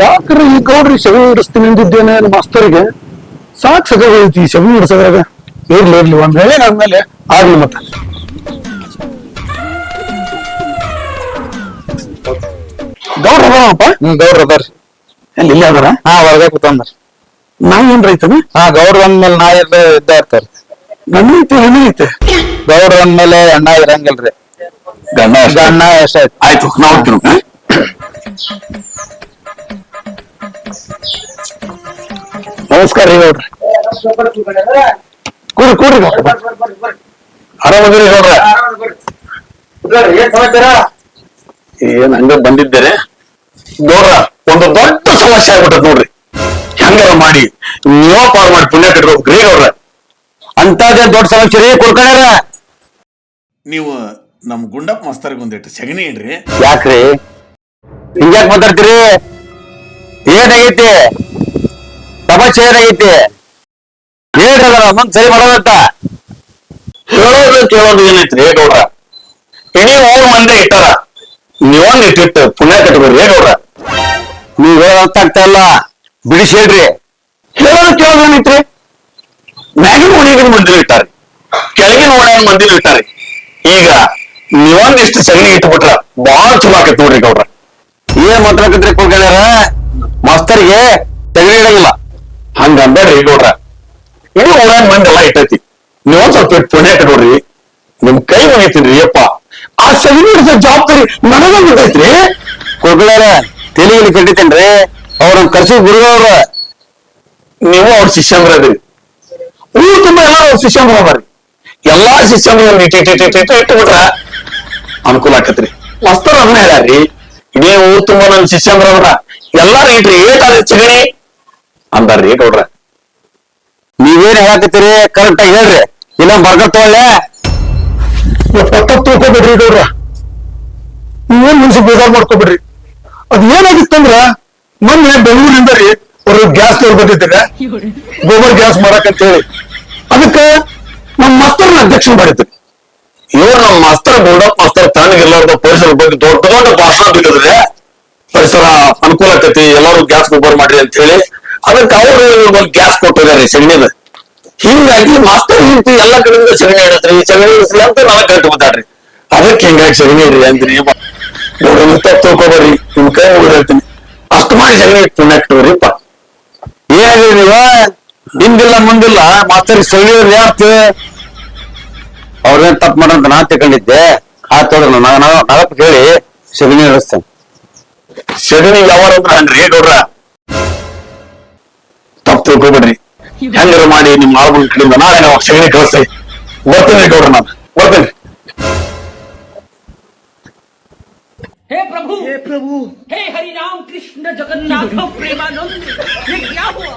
ಯಾಕ್ರಿ ಈ ಗೌಡ್ರಿ ಶವಿ ಹಿಡಿಸ್ತೀನಿ ಅಂದಿದ್ದೇನೆ ನಮ್ಮ ಮಾಸ್ತರಿಗೆ? ಸಾಕ್ ಸಗ ಹೋಯ್ತಿ ಸಗಣಿ ಹಿಡಿಸೋದ್ರಾಗ. ಇರ್ಲಿ ಇರ್ಲಿ ಒಂದ್ ವೇಳೆ ಆದ್ಮೇಲೆ ಆಗ್ಲಿ ಮತ್ತ. ಗೌಡ್ರ ಅದಾವಪ್ಪ ಹ್ಮ್ ಗೌಡ್ರ ಅದಾರ್ರಿ. ಎಲ್ಲಿ ಇಲ್ಲಿ ಅದಾರ? ಹಾ ಹೊರಗೆ ಕೂತಂದ್ರ. ನಾ ಏನ್ ರೈತನ ಹಾ ಗೌಡ್ರ ಅಂದ್ಮೇಲೆ ನಾ ಎಲ್ಲ ಇದ್ದ ಇರ್ತಾರ ನನ್ನ ಐತೆ ಹೆಣ್ಣು ಐತೆ? ಗೌಡ್ರ ಅಂದ್ಮೇಲೆ ಅಣ್ಣ ಇರಂಗಿಲ್ರಿ. ಗಂಡ ಗಣ್ಣ ಎಷ್ಟಾಯ್ತು ಆಯ್ತು? ನಾ ನಮಸ್ಕಾರ ರೀ ನೋಡ್ರಿ. ಕೂಡ್ರಿ ಕೂಡ್ರಿ ಆರಾಮದಿರಿ ನೋಡ್ರಿ. ಏನ್ ಹಂಗ ಬಂದಿದ್ದೇನೆ ನೋಡ್ರ ಒಂದು ದೊಡ್ಡ ಸಮಸ್ಯೆ ಆಗ್ಬಿಟ್ಟದ್ ನೋಡ್ರಿ. ಹೆಂಗಾರ ಮಾಡಿ ನೀವೋ ಪಾರ್ ಮಾಡಿ ಪುಣ್ಯ ಕಟ್ಕೋಬೇಕ್ರಿ ನೋಡ್ರ. ಅಂತದೇ ದೊಡ್ಡ ಸಮಸ್ಯೆ ರೀ ಕೊಡ್ಕೊಂಡ್ಯಾರ ನೀವು ನಮ್ ಗುಂಡಪ್ಪ ಮಾಸ್ತರ್ಗೆ ಒಂದಿಟ್ಟು ಸಗಣಿ ಇಡ್ರಿ. ಯಾಕ್ರಿ? ಹಿಂಗ್ಯಾಕ್ ಮಾತಾಡ್ತೀರಿ? ಏನಾಗೈತಿ ಸಮಸ್ಯೆ ಏನಾಗೈತಿ ಅದರ ಮುಂದ್ ಸರಿ ಮಾಡೋದಂತ ಹೇಳೋದು ಕೇಳೋದು ಏನೈತ್ರಿ ಗೌಡ್ರ? ಇಡೀ ಊರ್ ಮಂದಿ ಇಟ್ಟಾರ. ನೀವೊಂದ್ ಇಟ್ಟಿರ್ತ ಪುಣ್ಯ ಕಟ್ಬೇಡ್ರಿ ಗೌಡ್ರ? ನೀವ್ ಹೇಳೋದಂತ ಆಗ್ತಾ ಇಲ್ಲ. ಬಿಡಿಸಿ ಹೇಳ್ರಿ ಹೇಳೋದು ಕೇಳೋದು ಏನೈತ್ರಿ? ಮ್ಯಾಗಿನ ಓಣಿಗಿನ ಮಂದಿನ ಇಟ್ಟಾರಿ ಕೆಳಗಿನ ಓಣಿನ ಮಂದಿನ ಇಟ್ಟಾರಿ ಈಗ ನೀವೊಂದಿಷ್ಟು ಸಗಣಿ ಇಟ್ಬಿಟ್ರ ಬಾಳ ಚಲೋ ಆಕೈತಿ ನೋಡ್ರಿ ಗೌಡ್ರ. ಏನ್ ಮಾತಾಡಕತ್ರಿ ಕೊಡ್ಕೊಂಡ್ಯಾರ ಮಾಸ್ತರ್ಗೆ ಸಗಣಿ ಇಡಂಗಿಲ್ಲ ಹಂಗ ರೀ ನೋಡ್ರ ಇಡೀ ಮಂದಿ ಎಲ್ಲ ಇಟ್ಟೈತಿ. ನೀವೊಂದ್ ಸ್ವಲ್ಪ ಪುಣ್ಯ ನೋಡ್ರಿ. ನಿಮ್ ಕೈ ಮುಗಿತೀನ್ರಿ ಅಪ್ಪ. ಆ ಸಗಣಿ ಜವಾಬ್ದಾರಿ ನನಗ ಬಿಟ್ಟೈತ್ರಿ ಕೊಡ್ಕೊಂಡ್ಯಾರ ತೆಲಿಗಿಲಿ ಕಟ್ಟಿತೇನ್ರಿ. ಅವ್ರನ್ನ ಕರ್ಸಿ ಗುರುಗಳವ್ರ. ನೀವು ಅವ್ರ ಶಿಷ್ಯಂದ್ರ ಅದ್ರಿ. ಊರು ತುಂಬ ಎಲ್ಲಾರು ಅವ್ರ ಶಿಷ್ಯಂದ್ರ ಅದಾರಿ. ಎಲ್ಲಾ ಶಿಷ್ಯಂದ್ರ ಇಟ್ಟು ಬಿಟ್ರ ಅನುಕೂಲ ಆಕತ್ರಿ. ಮಸ್ತರ್ ಅದನ್ನ ಹೇಳ್ಯಾರ್ರಿ ಇಡೀ ಊರ್ ತುಂಬಾ ನನ್ ಶಿಷ್ಯಂದ್ರ ಅದ್ರ. ಎಲ್ಲಾರು ಇಟ್ರಿ. ಏಟಾದ ಚಗಣಿ ಅಂದಾರ್ರಿ ಗೌಡ್ರ. ನೀವೇನ್ ಹೇಳಕತ್ತೀರಿ? ಕರೆಕ್ಟ್ ಆಗಿ ಹೇಳ್ರಿ. ಇಲ್ಲ ಬರ್ಗರ್ ತಗೊಳ್ಳೆ. ತಿಳ್ಕೊಬೇಡ್ರಿ ಗೌಡ್ರ. ನೀವೇನ್ ಮನ್ಸು ಬೇಜಾರ್ ಮಾಡ್ಕೊಬೇಡ್ರಿ. ಅದ್ ಏನಾಗಿತ್ತಂದ್ರ ಮೊನ್ನೆ ಬೆಂಗಳೂರಿಂದ ರೀ ಅವ್ರು ಗ್ಯಾಸ್ ಬಂದಿದ್ದಾರೆ. ಗೋಬರ್ ಗ್ಯಾಸ್ ಮಾಡಕ್ ಅಂತ ಹೇಳಿ ಅದಕ್ಕ ನಮ್ಮ ಮಾಸ್ತರ್ನ ಅಧ್ಯಕ್ಷ ಮಾಡಿದ್ರು. ಇವ್ರು ನಮ್ಮ ಮಾಸ್ತರ್ ಗೌಡ ಮಾಸ್ತರ್ ತಣ್ಣಗಿರ್ಲಾರ್ದ ಪರಿಸರ ಬಗ್ಗೆ ದೊಡ್ಡ ದೊಡ್ಡ ಭಾಷಣ ಬಿಟ್ಟಿದ್ರೆ ಪರಿಸರ ಅನುಕೂಲ ಆಕತಿ ಎಲ್ಲಾರು ಗ್ಯಾಸ್ ಗೊಬ್ಬರ ಮಾಡ್ರಿ ಅಂತ ಹೇಳಿ ಅದಕ್ಕೆ ಅವರು ಒಂದು ಗ್ಯಾಸ್ ಕೊಟ್ಟಿದ್ದಾರೆ ಸಗಣಿದ ಹಿಂಗಾಗಿ ಮಾಸ್ತರ್ ಹಿಂತಿ ಎಲ್ಲ ಕಡೆಯಿಂದ ಸಗಣಿ ಇಡತ್ರಿ ಸಗಣಿ ಅಂತ ನನಗ್ ಕಟ್ಟು ಅದಕ್ಕೆ ಹಿಂಗಾಗಿ ಸಗಣಿ ಇಡ್ರಿ ಅಂದ್ರಿ. ನೋಡ್ರಿ ತಿಳ್ಕೊಬರ್ರಿ ನಿಮ್ ಕೈ ಹೇಳ್ತೀನಿ. ಅಷ್ಟು ಮಾಡಿ ಸಗಣಿ ಇಟ್ಟು ಪುಣ್ಯ ಕಟ್ಟೋರಿಪ್ಪ ಏನಾಗ್ರಿ ನೀವ? ಹಿಂದಿಲ್ಲ ಮುಂದಿಲ್ಲ. ಮಾಸ್ತರ್ ಸಗಣಿ ಯಾರ್ತು? ಅವ್ರೇನ್ ತಪ್ಪು ಮಾಡಂತ ನಾ ತಿಳ್ಕೊಂಡಿದ್ದೆ. ನಾನು ನಾಗಪ್ಪ ಕೇಳಿ. ಸಗಣಿ ಇಡಿಸ್ತೇನೆ ಸಗಣಿ ಯಾವಾಗ ಅಂದ್ರೆ ಹಂಗ್ರಿ ತಪ್ಪು ತಿಳ್ಕೊಬೇಡ್ರಿ ಹೆಂಗಾರ ಮಾಡಿ ನಿಮ್ ಆಳ್ಗಳ ಕಡೆಯಿಂದ ನಾಳೆ ನಾವು ಸಗಣಿ ಕಳಿಸ್ತೀವಿ ಬರ್ತೀನಿ ಗೌಡ್ರ ನಾನು ಬರ್ತೀನಿ हे प्रभु हे प्रभु हे हरि राम कृष्ण जगन्नाथ प्रेमानंद ये क्या हुआ